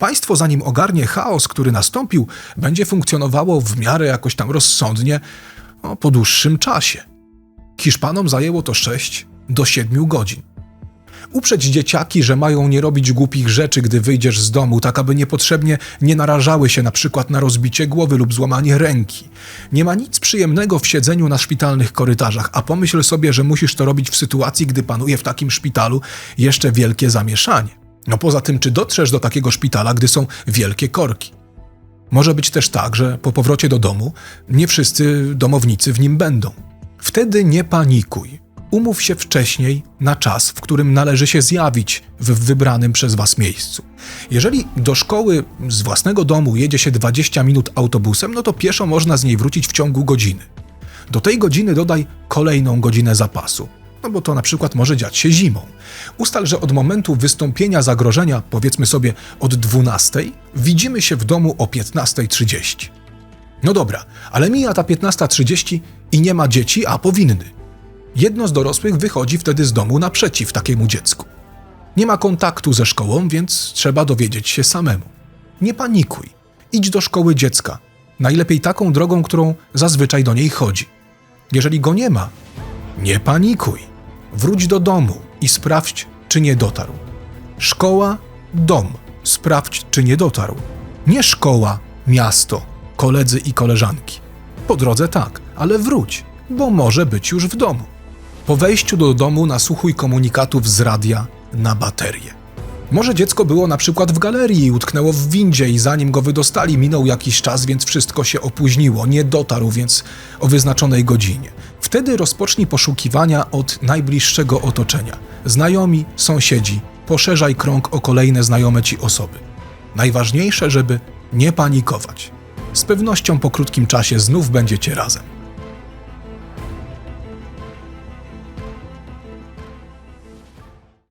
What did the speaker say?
Państwo, zanim ogarnie chaos, który nastąpił, będzie funkcjonowało w miarę jakoś tam rozsądnie no, po dłuższym czasie. Hiszpanom zajęło to 6 do 7 godzin. Uprzeć dzieciaki, że mają nie robić głupich rzeczy, gdy wyjdziesz z domu, tak aby niepotrzebnie nie narażały się na przykład na rozbicie głowy lub złamanie ręki. Nie ma nic przyjemnego w siedzeniu na szpitalnych korytarzach, a pomyśl sobie, że musisz to robić w sytuacji, gdy panuje w takim szpitalu jeszcze wielkie zamieszanie. No poza tym, czy dotrzesz do takiego szpitala, gdy są wielkie korki? Może być też tak, że po powrocie do domu nie wszyscy domownicy w nim będą. Wtedy nie panikuj. Umów się wcześniej na czas, w którym należy się zjawić w wybranym przez Was miejscu. Jeżeli do szkoły z własnego domu jedzie się 20 minut autobusem, no to pieszo można z niej wrócić w ciągu godziny. Do tej godziny dodaj kolejną godzinę zapasu. No bo to na przykład może dziać się zimą. Ustal, że od momentu wystąpienia zagrożenia, powiedzmy sobie od 12, widzimy się w domu o 15.30. No dobra, ale mija ta 15.30 i nie ma dzieci, a powinny. Jedno z dorosłych wychodzi wtedy z domu naprzeciw takiemu dziecku. Nie ma kontaktu ze szkołą, więc trzeba dowiedzieć się samemu. Nie panikuj. Idź do szkoły dziecka. Najlepiej taką drogą, którą zazwyczaj do niej chodzi. Jeżeli go nie ma, nie panikuj. Wróć do domu i sprawdź, czy nie dotarł. Szkoła, dom. Sprawdź, czy nie dotarł. Nie szkoła, miasto, koledzy i koleżanki. Po drodze tak, ale wróć, bo może być już w domu. Po wejściu do domu nasłuchuj komunikatów z radia na baterię. Może dziecko było na przykład w galerii i utknęło w windzie i zanim go wydostali minął jakiś czas, więc wszystko się opóźniło, nie dotarł więc o wyznaczonej godzinie. Wtedy rozpocznij poszukiwania od najbliższego otoczenia. Znajomi, sąsiedzi, poszerzaj krąg o kolejne znajome ci osoby. Najważniejsze, żeby nie panikować. Z pewnością po krótkim czasie znów będziecie razem.